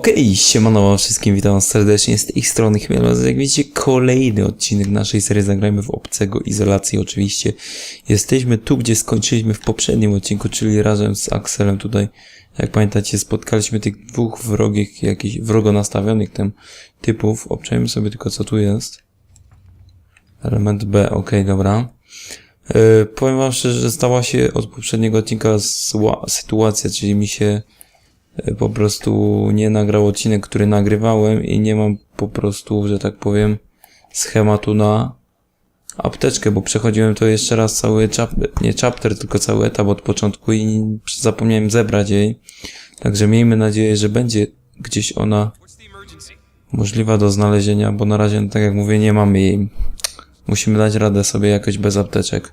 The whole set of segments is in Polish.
Okej, siemano wam wszystkim, witam serdecznie z tej strony Chmielaz. Jak widzicie, kolejny odcinek naszej serii Zagrajmy w Obcego Izolacji oczywiście. Jesteśmy tu, gdzie skończyliśmy w poprzednim odcinku, czyli razem z Axelem tutaj. Jak pamiętacie, spotkaliśmy tych dwóch wrogich, jakichś wrogo nastawionych typów. Obczajmy sobie tylko, co tu jest. Element B, okej, dobra. Yy, powiem wam szczerze, że stała się od poprzedniego odcinka sytuacja, czyli mi się po prostu nie nagrał odcinek, który nagrywałem i nie mam po prostu, że tak powiem, schematu na apteczkę, bo przechodziłem to jeszcze raz cały chapter, nie chapter, tylko cały etap od początku i zapomniałem zebrać jej. Także miejmy nadzieję, że będzie gdzieś ona możliwa do znalezienia, bo na razie, tak jak mówię, nie mamy jej. Musimy dać radę sobie jakoś bez apteczek.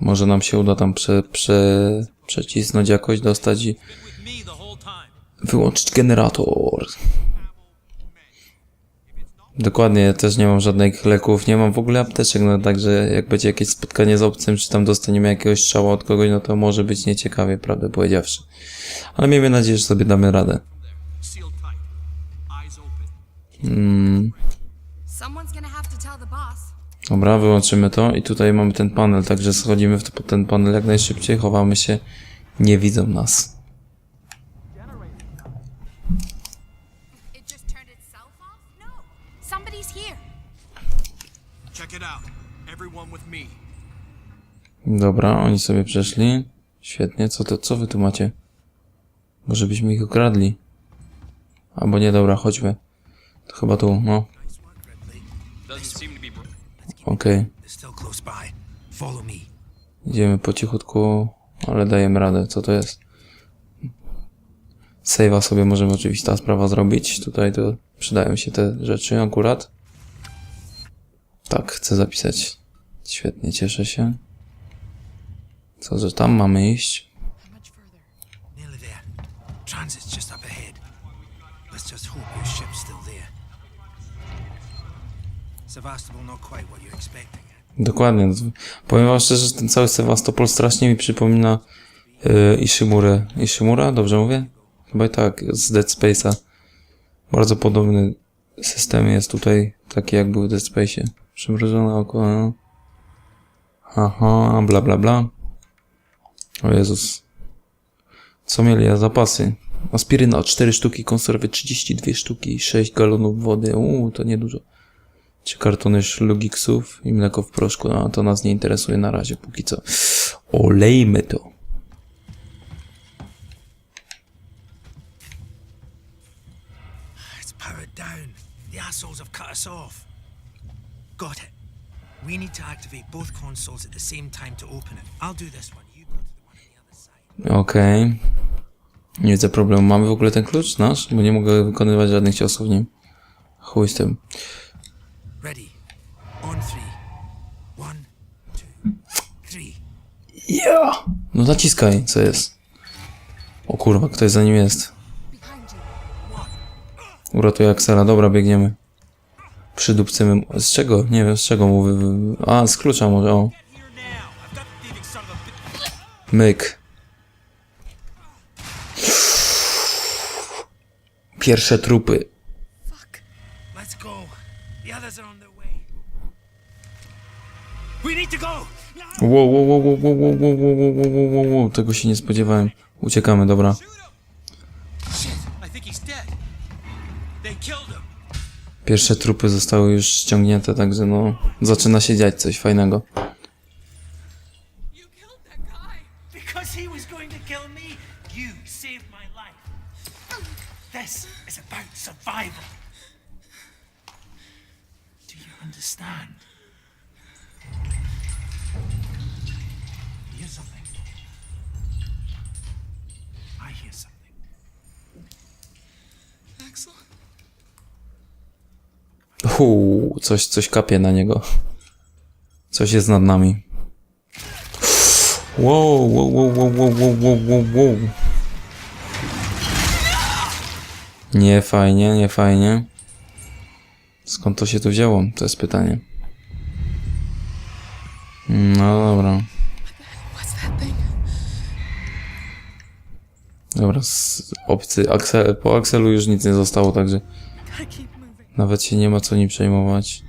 Może nam się uda tam prze, prze, przecisnąć jakoś, dostać i wyłączyć generator. Dokładnie, też nie mam żadnych leków, nie mam w ogóle apteczek, no także jak będzie jakieś spotkanie z obcym, czy tam dostaniemy jakiegoś strzała od kogoś, no to może być nieciekawie, prawdę powiedziawszy. Ale miejmy nadzieję, że sobie damy radę. Mm, dobra, wyłączymy to i tutaj mamy ten panel, także schodzimy w to, pod ten panel jak najszybciej, chowamy się, nie widzą nas. No. Dobra, oni sobie przeszli. Świetnie, co to, co wy tu macie? Może byśmy ich ukradli? Albo nie, dobra, chodźmy. To chyba tu, no. Okej. Me. Idziemy po cichutku, ale dajemy radę. Co to jest? Save'a sobie możemy oczywiście ta sprawa zrobić. Tutaj to przydają się te rzeczy akurat. Tak, chcę zapisać. Świetnie, cieszę się. Co, że tam mamy iść? Transit's just up ahead. Let's just hope your ship's still there. Dokładnie. Powiem wam szczerze, że ten cały Sewastopol strasznie mi przypomina yy, Ishimurę. Ishimura? Dobrze mówię? Chyba i tak, z Dead Space'a. Bardzo podobny system jest tutaj, taki jak był w Dead Space'ie. Przymrużone oko, no. Aha, bla bla bla. O Jezus. Co mieli ja zapasy? Aspiryna 4 sztuki, konserwy 32 sztuki, 6 galonów wody. Uuu, to niedużo czy kartony szlugiksów i mleko w proszku. No, to nas nie interesuje na razie póki co. Olejmy to. Okej. Okay. Nie widzę problemu. Mamy w ogóle ten klucz nasz? Bo nie mogę wykonywać żadnych ciosów nim. Chuj z tym. Ready. On three. One, two, three. Ja! No naciskaj, co jest? O kurwa, ktoś za nim jest. Uratuj Axela. Dobra, biegniemy. Przydupcymy. Z czego? Nie wiem, z czego mu wy... A, z klucza może, o. Myk. Pierwsze trupy. The others are on their way. We need to go. Wow, wow, wow, wow, wow, wow, wow, wow, wow, wow, wow, wow, tego się nie spodziewałem. Uciekamy, dobra. Pierwsze trupy zostały już ściągnięte, także no, zaczyna się dziać coś fajnego. Fuu, coś, coś kapie na niego. Coś jest nad nami. Wow, wow, wow, wow, wow, wow, wow, wow. Nie fajnie, nie fajnie. Skąd to się tu wzięło? To jest pytanie. No dobra. Dobra, z opcji Axel, po Axelu już nic nie zostało, także nawet się nie ma co nim przejmować.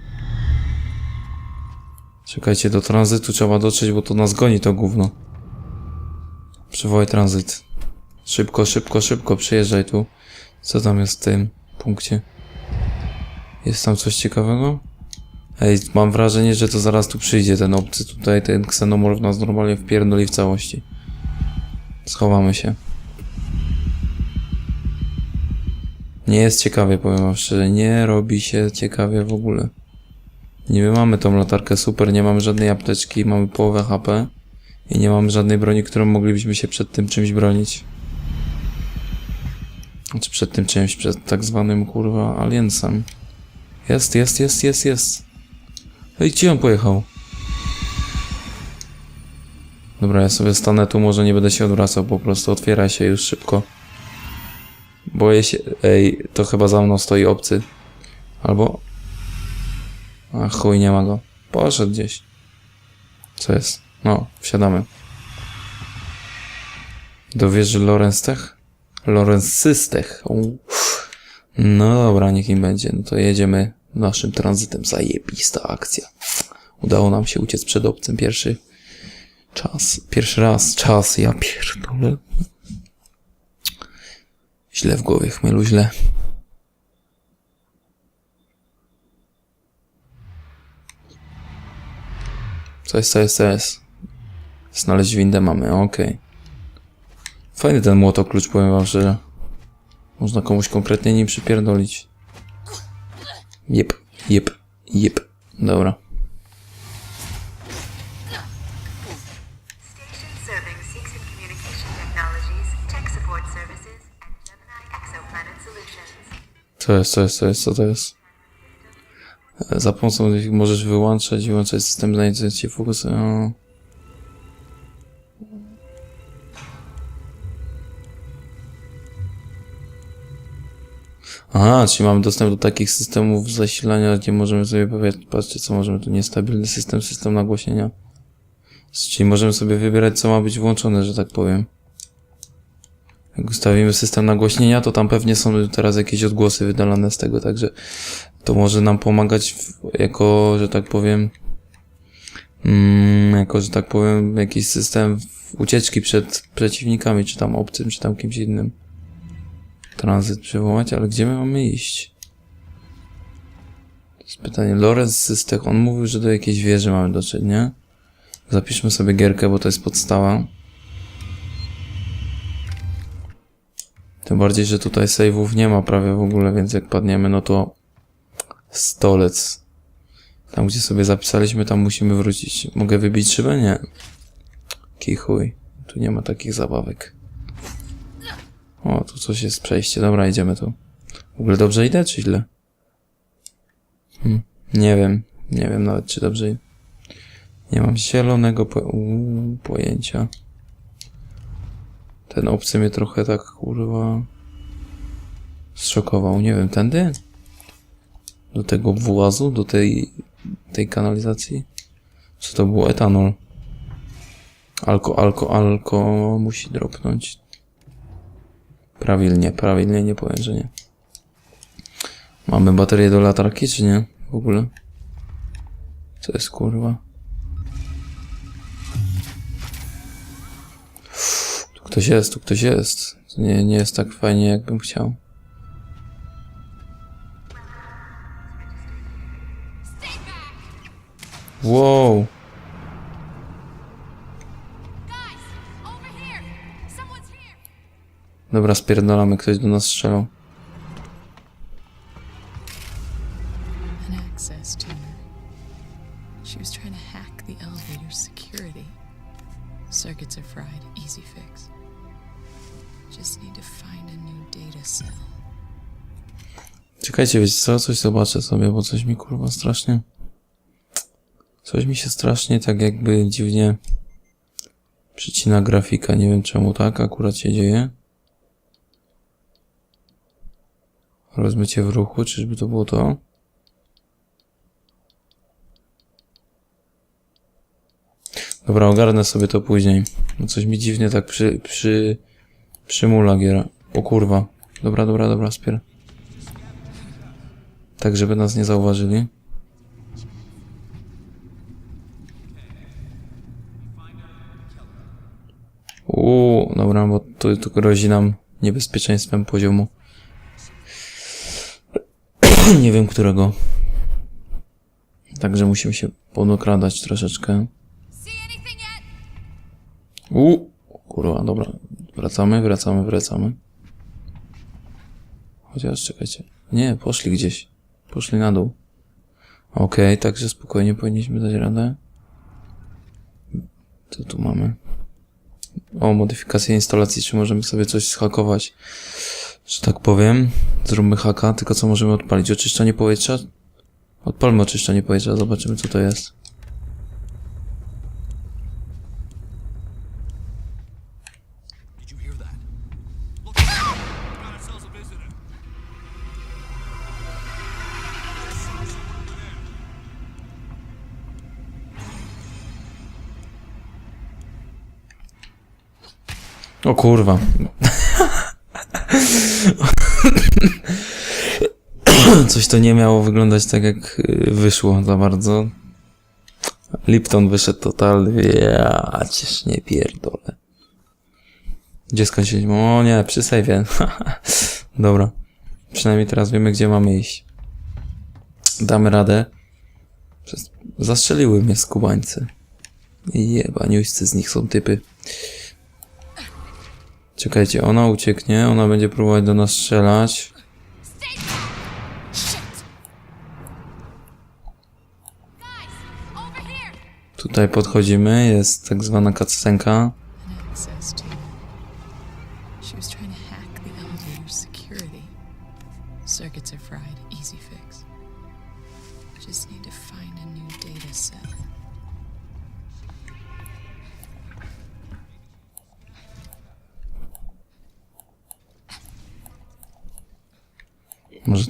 Czekajcie, do tranzytu trzeba dotrzeć, bo to nas goni to gówno. Przywołaj tranzyt. Szybko, szybko, szybko, przyjeżdżaj tu. Co tam jest w tym punkcie? Jest tam coś ciekawego? Ej, mam wrażenie, że to zaraz tu przyjdzie ten obcy tutaj, ten ksenomorf nas normalnie wpierdoli w całości. Schowamy się. Nie jest ciekawie, powiem wam szczerze. Nie robi się ciekawie w ogóle. Niby mamy tą latarkę super, nie mamy żadnej apteczki, mamy połowę HP i nie mamy żadnej broni, którą moglibyśmy się przed tym czymś bronić. Znaczy przed tym czymś, przed tak zwanym kurwa aliensem. Jest, jest, jest, jest, jest. Ej, gdzie on pojechał? Dobra, ja sobie stanę tu, może nie będę się odwracał, po prostu otwiera się już szybko. Boję się, ej, to chyba za mną stoi obcy. Albo... A chuj, nie ma go. Poszedł gdzieś. Co jest? No, wsiadamy. Do wieży Lorenztech? Lorenzystech. No dobra, niech im będzie. No to jedziemy naszym tranzytem. Zajebista akcja. Udało nam się uciec przed obcym pierwszy czas. Pierwszy raz. Czas, ja pierdolę. Źle w głowie, chmielu, źle. Co jest, co jest, co jest? Znaleźć windę mamy, okej. Fajny ten młotoklucz, powiem wam szczerze. Można komuś konkretnie nim przypierdolić. Jep, jep, jep. Dobra. Station serving Communication Technologies, Tech Support Services, Co jest, co jest, co jest, co to jest? Za pomocą tych możesz wyłączać i włączać system znajdujący się fokus. O. Aha, czyli mamy dostęp do takich systemów zasilania, gdzie możemy sobie powiedzieć, patrzcie co możemy tu, niestabilny system, system nagłośnienia. Czyli możemy sobie wybierać co ma być włączone, że tak powiem. Jak ustawimy system nagłośnienia, to tam pewnie są teraz jakieś odgłosy wydalane z tego, także to może nam pomagać jako, że tak powiem, mm, jako, że tak powiem, jakiś system ucieczki przed przeciwnikami, czy tam obcym, czy tam kimś innym. Tranzyt przywołać, ale gdzie my mamy iść? To jest pytanie. Lorenz Systech, on mówił, że do jakiejś wieży mamy dotrzeć, nie? Zapiszmy sobie gierkę, bo to jest podstawa. Tym bardziej, że tutaj save'ów nie ma prawie w ogóle, więc jak padniemy, no to stolec. Tam, gdzie sobie zapisaliśmy, tam musimy wrócić. Mogę wybić szybę? Nie. Kichuj. Tu nie ma takich zabawek. O, tu coś jest przejście. Dobra, idziemy tu. W ogóle dobrze idę, czy źle? Hm, nie wiem. Nie wiem nawet, czy dobrze idę. Nie mam zielonego po pojęcia. Ten obcy mnie trochę tak, kurwa... Zszokował. Nie wiem, tędy? Do tego włazu? Do tej... tej kanalizacji? Co to było? Etanol. Alko, alko, alko musi dropnąć. Prawilnie, prawilnie, nie powiem, że nie. Mamy baterię do latarki, czy nie? W ogóle. Co jest kurwa? ktoś jest, tu ktoś jest. Nie, nie jest tak fajnie, jakbym chciał. Wow. Dobra, spierdolamy, ktoś do nas strzelał. Circuits are fried, easy fix. Czekajcie, wiecie co? Coś zobaczę sobie, bo coś mi kurwa strasznie... Coś mi się strasznie tak jakby dziwnie przycina grafika. Nie wiem czemu tak akurat się dzieje. Rozmycie w ruchu, czyżby to było to? Dobra, ogarnę sobie to później. No coś mi dziwnie tak przy... przy... przymula giera. O kurwa. Dobra, dobra, dobra, spier. Tak, żeby nas nie zauważyli. Uuu, dobra, bo to, to grozi nam niebezpieczeństwem poziomu. nie wiem którego. Także musimy się podokradać troszeczkę. Uuu, kurwa, dobra. Wracamy, wracamy, wracamy. Chociaż czekajcie. Nie, poszli gdzieś. Poszli na dół. Okej, także spokojnie powinniśmy dać radę. Co tu mamy? O, modyfikację instalacji. Czy możemy sobie coś schakować? Że tak powiem. Zróbmy haka. Tylko co możemy odpalić? Oczyszczanie powietrza? Odpalmy oczyszczanie powietrza. Zobaczymy co to jest. O kurwa. Coś to nie miało wyglądać tak jak y, wyszło za bardzo. Lipton wyszedł totalny. Ja cię nie pierdolę. Gdzie skończyliśmy? O nie, przy sejwie. Dobra. Przynajmniej teraz wiemy, gdzie mamy iść. Damy radę. Zastrzeliły mnie skubańcy. Jebaniuścy z nich są typy. Czekajcie, ona ucieknie, ona będzie próbować do nas strzelać. Tutaj podchodzimy, jest tak zwana cutscenka.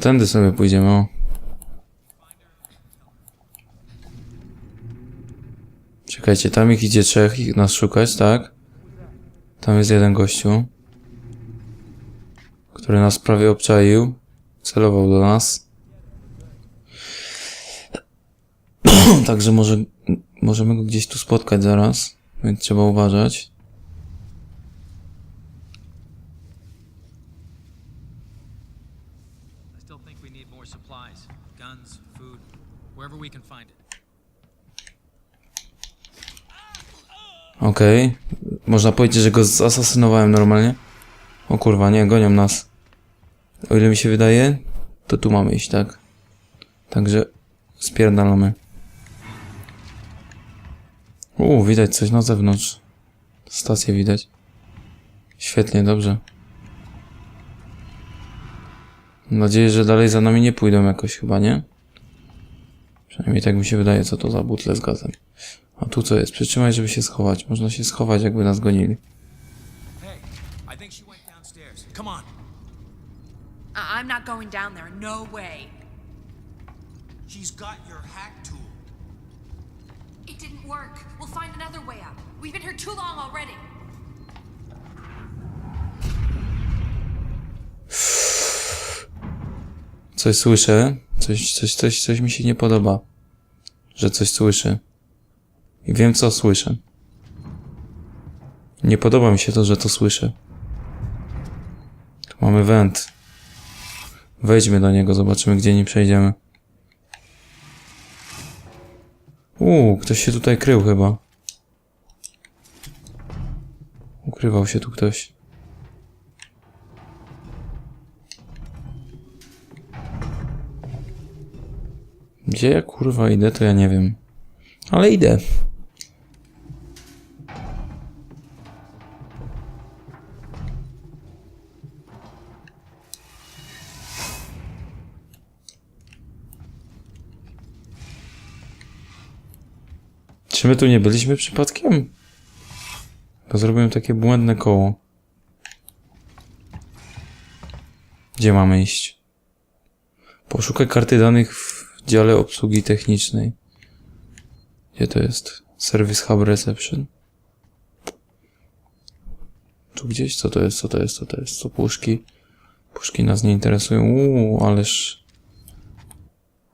Tędy sobie pójdziemy. Czekajcie, tam ich idzie trzech, ich nas szukać, tak? Tam jest jeden gościu, który nas prawie obczaił, celował do nas. Także może, możemy go gdzieś tu spotkać zaraz, więc trzeba uważać. I still think we need more supplies. Guns, food, wherever we can find it. Okej. Można powiedzieć, że go zasasynowałem normalnie. O kurwa, nie, gonią nas. O ile mi się wydaje, to tu mamy iść, tak? Także spierdalamy. Uuu, widać coś na zewnątrz. Stację widać. Świetnie, dobrze. Mam nadzieję, że dalej za nami nie pójdą jakoś chyba, nie? Przynajmniej tak mi się wydaje, co to za butle z gazem. A tu co jest? Przytrzymaj, żeby się schować. Można się schować, jakby nas gonili. Hey, I think she went downstairs. Come on. I- I'm not going down there. No way. She's got your hack tool. It didn't work. We'll find another way out. We've been here too long already. Coś słyszę. Coś, coś, coś, coś mi się nie podoba. Że coś słyszę. I wiem, co słyszę. Nie podoba mi się to, że to słyszę. Tu mamy węd. Wejdźmy do niego, zobaczymy, gdzie nim przejdziemy. Uuu, ktoś się tutaj krył chyba. Ukrywał się tu ktoś. Gdzie ja kurwa idę, to ja nie wiem. Ale idę. Czy my tu nie byliśmy przypadkiem? Bo zrobiłem takie błędne koło. Gdzie mamy iść? Poszukaj karty danych w dziale obsługi technicznej. Gdzie to jest? Service Hub Reception. Tu gdzieś? Co to jest? Co to jest? Co to jest? Co puszki? Puszki nas nie interesują. Uuu, ależ...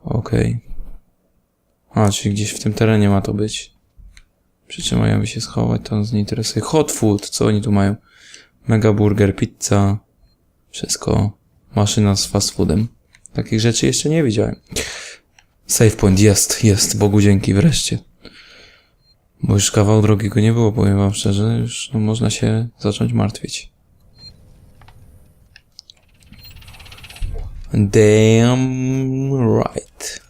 Okej. A, czyli gdzieś w tym terenie ma to być. Przy czym mają się schować, to nas nie interesuje. Hot food, co oni tu mają? Mega burger, pizza. Wszystko. Maszyna z fast foodem. Takich rzeczy jeszcze nie widziałem. Save point jest, jest. Bogu dzięki wreszcie. Bo już kawał drogi go nie było, powiem wam szczerze. Już no, można się zacząć martwić. Damn right.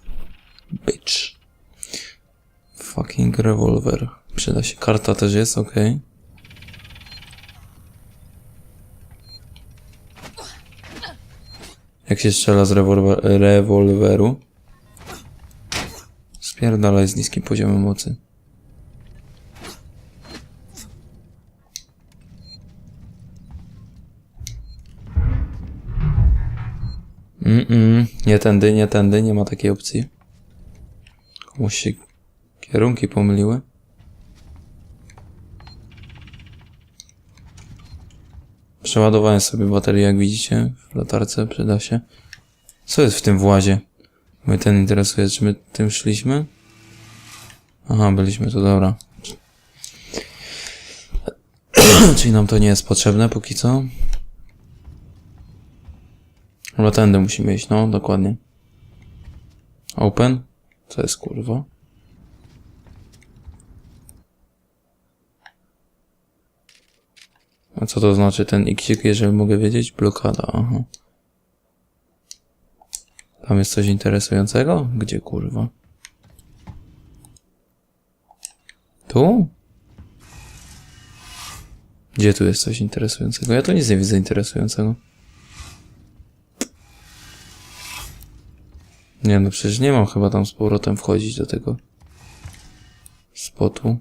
Bitch. Fucking rewolwer. Przyda się. Karta też jest, ok. Jak się strzela z rewolwer rewolweru? Spierdalaj z niskim poziomem mocy. Mm-mm, nie tędy, nie tędy, nie ma takiej opcji. Komuś się kierunki pomyliły. Przeładowałem sobie baterię, jak widzicie, w latarce, przyda się. Co jest w tym włazie? Mnie ten interesuje, czy my tym szliśmy? Aha, byliśmy tu, dobra. Czyli nam to nie jest potrzebne póki co. Chyba tędy musimy iść, no, dokładnie. Open? Co jest kurwa? A co to znaczy ten x jeżeli mogę wiedzieć? Blokada, aha. Tam jest coś interesującego? Gdzie kurwa? Tu? Gdzie tu jest coś interesującego? Ja tu nic nie widzę interesującego. Nie no, przecież nie mam chyba tam z powrotem wchodzić do tego spotu.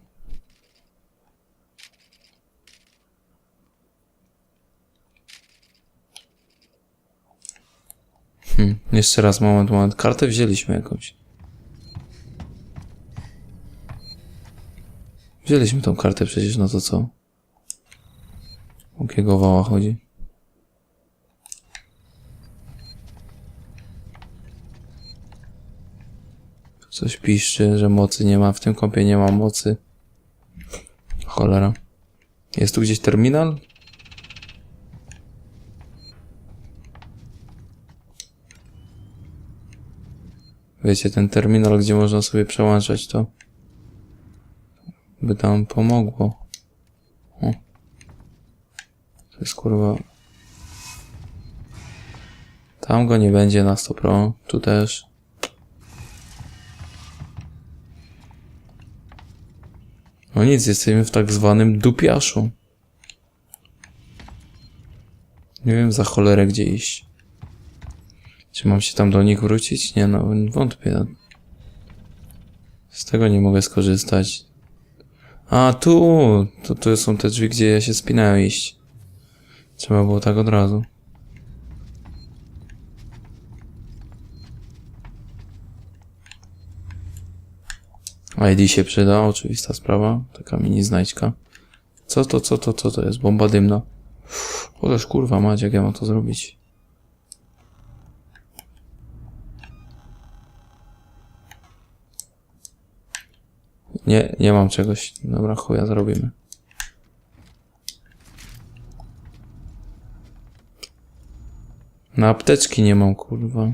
Hmm, jeszcze raz, moment, moment. Kartę wzięliśmy jakąś. Wzięliśmy tą kartę przecież, no to co? O jakiego wała chodzi? Coś piszczy, że mocy nie ma. W tym kompie nie ma mocy. Cholera. Jest tu gdzieś terminal? Wiecie, ten terminal, gdzie można sobie przełączać to. By tam pomogło. O. To jest kurwa... Tam go nie będzie na 100 pro. Tu też. No nic, jesteśmy w tak zwanym dupiaszu. Nie wiem za cholerę gdzie iść. Czy mam się tam do nich wrócić? Nie no, wątpię. Z tego nie mogę skorzystać. A, tu! To, tu są te drzwi, gdzie ja się spinałem iść. Trzeba było tak od razu. ID się przyda, oczywista sprawa. Taka mini znajdźka. Co to, co to, co to jest? Bomba dymna. Chociaż kurwa mać, jak ja mam to zrobić? Nie, nie mam czegoś. Dobra, chuja zrobimy. Na apteczki nie mam, kurwa.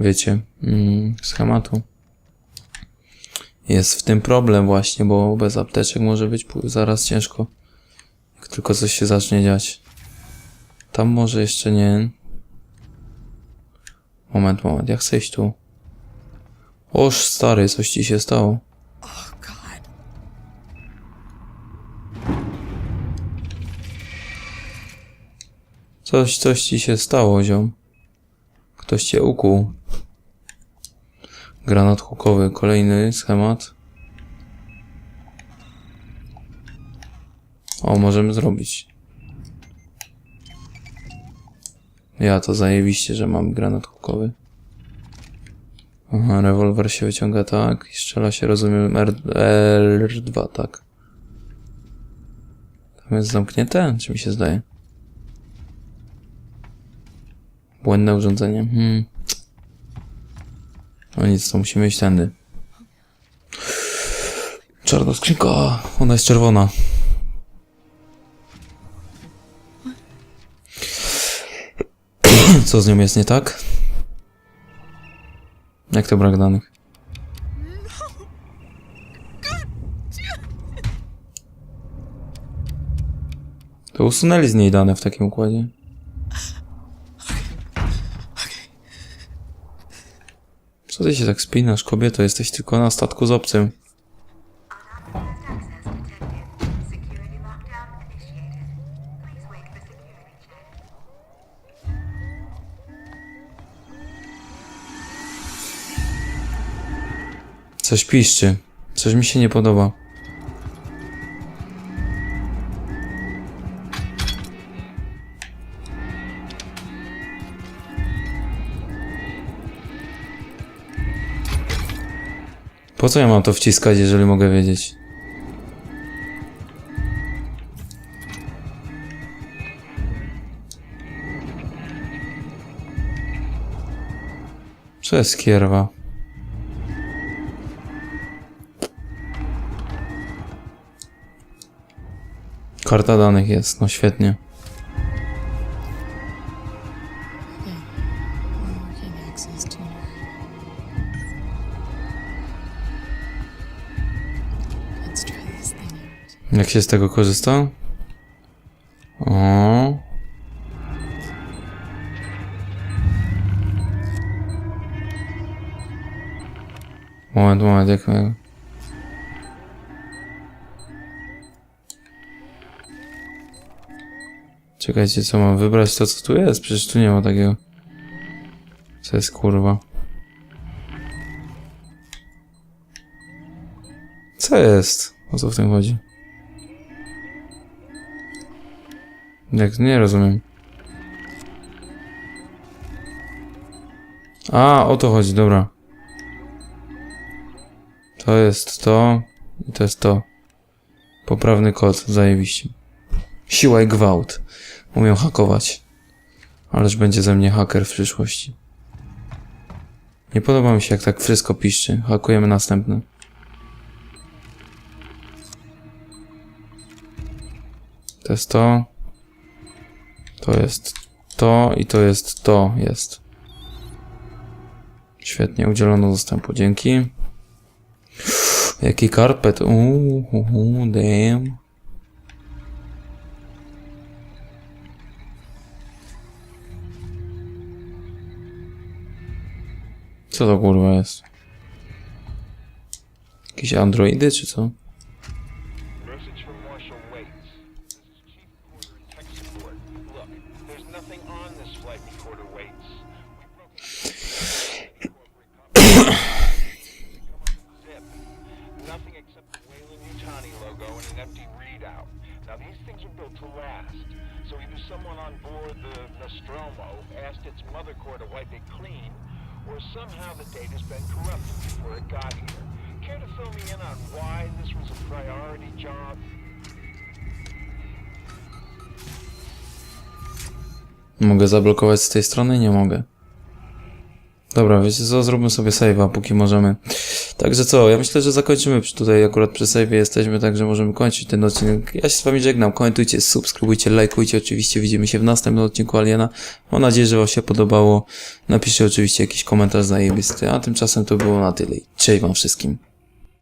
Wiecie, mm, schematu. Jest w tym problem właśnie, bo bez apteczek może być zaraz ciężko. Jak tylko coś się zacznie dziać. Tam może jeszcze nie. Moment, moment, ja chcę iść tu. Oż stary, coś ci się stało. Coś, coś ci się stało, ziom. Ktoś cię ukuł. Granat hukowy, kolejny schemat. O, możemy zrobić. Ja to zajebiście, że mam granat hukowy. Aha, rewolwer się wyciąga tak i strzela się, rozumiem, R, R2, tak. Tam jest zamknięte? Czy mi się zdaje? Błędne urządzenie. Hmm. No nic, to musimy iść tędy. Czarna skrzynka. Ona jest czerwona. Co z nią jest nie tak? Jak to brak danych? To usunęli z niej dane w takim układzie. Co ty się tak spinasz, kobieto? Jesteś tylko na statku z obcym. Coś piszczy. Coś mi się nie podoba. Po co ja mam to wciskać, jeżeli mogę wiedzieć? Jest kierwa? Karta danych jest, no świetnie. Jak się z tego korzysta? O. Moment, moment, jak... Czekajcie, co mam wybrać to, co tu jest? Przecież tu nie ma takiego. Co jest kurwa? Co jest? O co w tym chodzi? Jak nie rozumiem. A, o to chodzi, dobra. To jest to i to jest to. Poprawny kod, zajebiście. Siła i gwałt. Umiem hakować. Ależ będzie ze mnie haker w przyszłości. Nie podoba mi się jak tak wszystko piszczy. Hakujemy następny. To jest to. To jest to i to jest to jest. Świetnie, udzielono dostępu. Dzięki. Jaki karpet. Uuu, damn. Co to kurwa jest? Jakieś androidy czy co? Somehow the data's been corrupted before it got here. Care to fill me in on why this was a priority job? Mogę zablokować z tej strony? Nie mogę. Dobra, wiecie co, zróbmy sobie save'a, póki możemy. Także co, ja myślę, że zakończymy tutaj akurat przy save'ie jesteśmy, także możemy kończyć ten odcinek. Ja się z wami żegnam, komentujcie, subskrybujcie, lajkujcie, oczywiście widzimy się w następnym odcinku Aliena. Mam nadzieję, że wam się podobało. Napiszcie oczywiście jakiś komentarz zajebisty, a tymczasem to było na tyle. Cześć wam wszystkim.